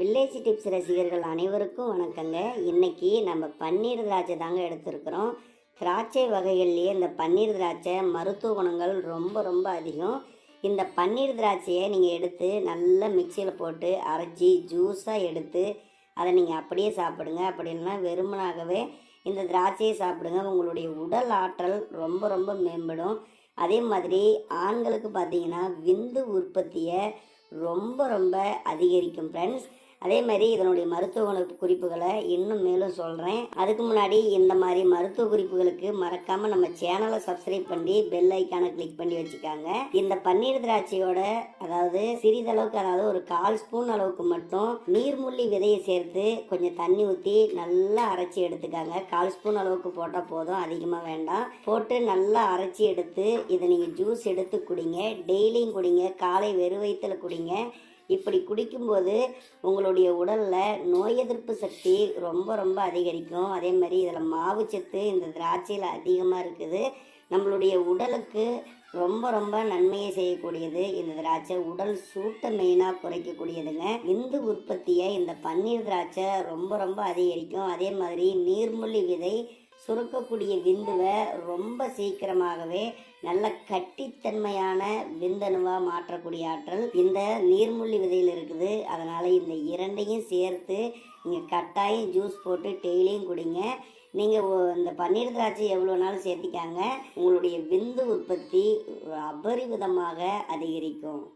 Village tips ரசிகர்கள் அனைவருக்கும் வணக்கங்க. இன்றைக்கி நம்ம பன்னீர் திராட்சை தாங்க எடுத்திருக்கிறோம். திராட்சை வகைகள்லேயே இந்த பன்னீர் திராட்சை மருத்துவ குணங்கள் ரொம்ப ரொம்ப அதிகம். இந்த பன்னீர் திராட்சையை நீங்கள் எடுத்து நல்லா மிக்சியில் போட்டு அரைச்சி ஜூஸாக எடுத்து அதை நீங்கள் அப்படியே சாப்பிடுங்க. அப்படி இல்லைன்னா வெறுமனாகவே இந்த திராட்சையை சாப்பிடுங்க. உங்களுடைய உடல் ஆற்றல் ரொம்ப ரொம்ப மேம்படும். அதே மாதிரி ஆண்களுக்கு பார்த்தீங்கன்னா விந்து உற்பத்தியை ரொம்ப ரொம்ப அதிகரிக்கும். ஃப்ரெண்ட்ஸ் அதே மாதிரி இதனுடைய மருத்துவ குறிப்புகளை இன்னும் மேலும் சொல்கிறேன் அதுக்கு முன்னாடி இந்த மாதிரி மருத்துவ குறிப்புகளுக்கு மறக்காமல் நம்ம சேனலை சப்ஸ்கிரைப் பண்ணி பெல் ஐக்கானை கிளிக் பண்ணி வச்சுக்காங்க. இந்த பன்னீர் திராட்சையோட அதாவது சிறிதளவுக்கு அதாவது ஒரு கால் ஸ்பூன் அளவுக்கு மட்டும் நீர்முள்ளி விதையை சேர்த்து கொஞ்சம் தண்ணி ஊற்றி நல்லா அரைச்சி எடுத்துக்காங்க. கால் ஸ்பூன் அளவுக்கு போட்டால் போதும் அதிகமாக வேண்டாம். போட்டு நல்லா அரைச்சி எடுத்து இதை நீங்கள் ஜூஸ் எடுத்து குடிங்க. டெய்லியும் குடிங்க. காலை வெறும் வயிற்றுல குடிங்க. இப்படி குடிக்கும்போது உங்களுடைய உடலில் நோய் எதிர்ப்பு சக்தி ரொம்ப ரொம்ப அதிகரிக்கும். அதே மாதிரி இதில் மாவு சத்து இந்த திராட்சையில் அதிகமாக இருக்குது. நம்மளுடைய உடலுக்கு ரொம்ப ரொம்ப நன்மையை செய்யக்கூடியது இந்த திராட்சை. உடல் சூட்டை மெயினாக குறைக்கக்கூடியதுங்க. விந்து உற்பத்தியை இந்த பன்னீர் திராட்சை ரொம்ப ரொம்ப அதிகரிக்கும். அதே மாதிரி நீர்மொழி விதை சுருக்கக்கூடிய விந்துவை ரொம்ப சீக்கிரமாகவே நல்ல கட்டித்தன்மையான விந்தணுவாக மாற்றக்கூடிய ஆற்றல். இந்த நீர்முள்ளி விதையில் இருக்குது. அதனால் இந்த இரண்டையும் சேர்த்து நீங்கள் கட்டாயம் ஜூஸ் போட்டு டெய்லியும் குடிங்க. நீங்கள் இந்த பன்னீர் திராட்சை எவ்வளோ நாளும் சேர்த்திக்காங்க. உங்களுடைய விந்து உற்பத்தி அபரிவிதமாக அதிகரிக்கும்.